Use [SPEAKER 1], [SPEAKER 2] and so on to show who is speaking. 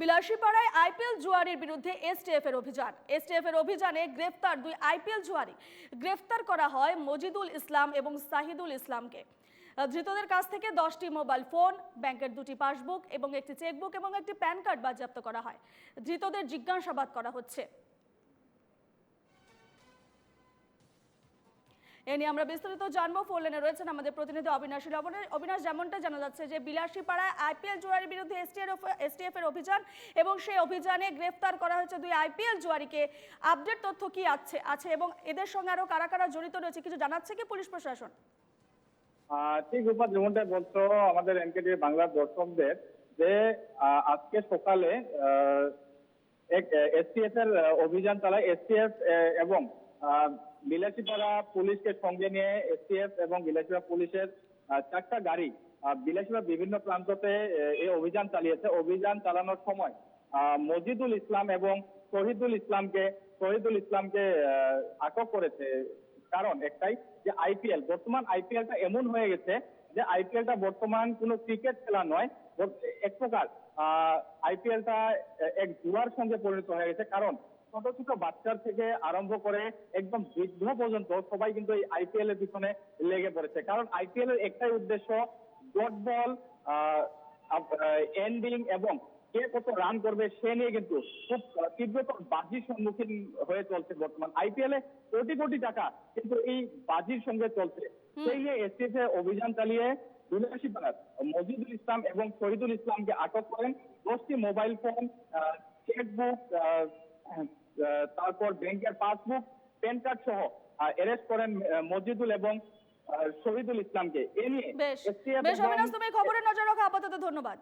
[SPEAKER 1] বিলাসীপাড়ায় IPL জুয়ারির বিরুদ্ধে STF এর অভিযান। এসটিএফ এর অভিযানে গ্রেফতার দুই আইপিএল জুয়ারি। গ্রেফতার করা হয় মজিদুল ইসলাম এবং সাহিদুল ইসলামকে। ধৃতদের কাছ থেকে দশটি মোবাইল ফোন, ব্যাংকের দুটি পাসবুক এবং একটি চেকবুক এবং একটি প্যান কার্ড বাজেয়াপ্ত করা হয়। ধৃতদের জিজ্ঞাসাবাদ করা হচ্ছে। এ নিয়ে আমরা বিস্তারিত জানব। লাইনে রয়েছেন আমাদের প্রতিনিধি অবিনাশী লবণ অবিনাশ, যেমনটা জানা যাচ্ছে যে বিলাসীপাড়ায় আইপিএল জুয়ারির বিরুদ্ধে এসটিএফ এর অভিযান এবং সেই অভিযানে গ্রেফতার করা হয়েছে দুই আইপিএল জুয়ারিকে। আপডেট তথ্য কি আছে? আছে এবং এদের সঙ্গে আরও কারা কারা জড়িত রয়েছে, কিছু জানাচ্ছে কি পুলিশ প্রশাসন?
[SPEAKER 2] ঠিক রূপা, যেমনটা বলছো, আমাদের এনকেডি বাংলার দর্শকদের যে আজকে সকালে এক এসটিএফ এর অভিযান চালায় এসটিএফ এবং বিলাসীপাড়া পুলিশকে সঙ্গে নিয়ে এসটিএফ এবং বিলাসীপাড়া পুলিশের চারটা গাড়ি বিলাসীপাড়া বিভিন্ন প্রান্ততে এই অভিযান চালিয়েছে। অভিযান চালানোর সময় মজিদুল ইসলাম এবং শহীদুল ইসলামকে শহীদুল ইসলামকে আটক করেছে। কারণ একটাই যে আইপিএল, বর্তমান আইপিএলটা এমন হয়ে গেছে যে আইপিএলটা বর্তমান কোনো ক্রিকেট খেলা নয় এক প্রকার আইপিএলটা এক জুয়ার সঙ্গে পরিণত হয়ে গেছে। কারণ ছোট ছোট বাচ্চার থেকে আরম্ভ করে একদম বৃদ্ধ পর্যন্ত সবাই কিন্তু এই আইপিএল এর পিছনে লেগে পড়েছে। কারণ আইপিএল এর একটাই উদ্দেশ্য ডট বল এন্ডিং এবং কে কত রান করবে সে নিয়ে কিন্তু খুব তীব্রতর বাজির সম্মুখীন হয়ে চলছে বর্তমান। আইপিএল এ কোটি কোটি টাকা কিন্তু এই বাজির সঙ্গে চলছে। সেই নিয়ে এসটিএফ অভিযান চালিয়ে দুলাসী পাড়ার মজিদুল ইসলাম এবং শহীদুল ইসলামকে আটক করেন। দশটি মোবাইল ফোন চেকবুক তারপর ব্যাংকের পাসবুক প্যান কার্ড সহ অ্যারেস্ট করেন মজিদুল এবং শহীদুল ইসলামকে। এ নিয়ে
[SPEAKER 1] বেশ। বেশ
[SPEAKER 2] এবং-
[SPEAKER 1] অবিনাশ তুমি খবরে নজর রাখা আপাতত ধন্যবাদ।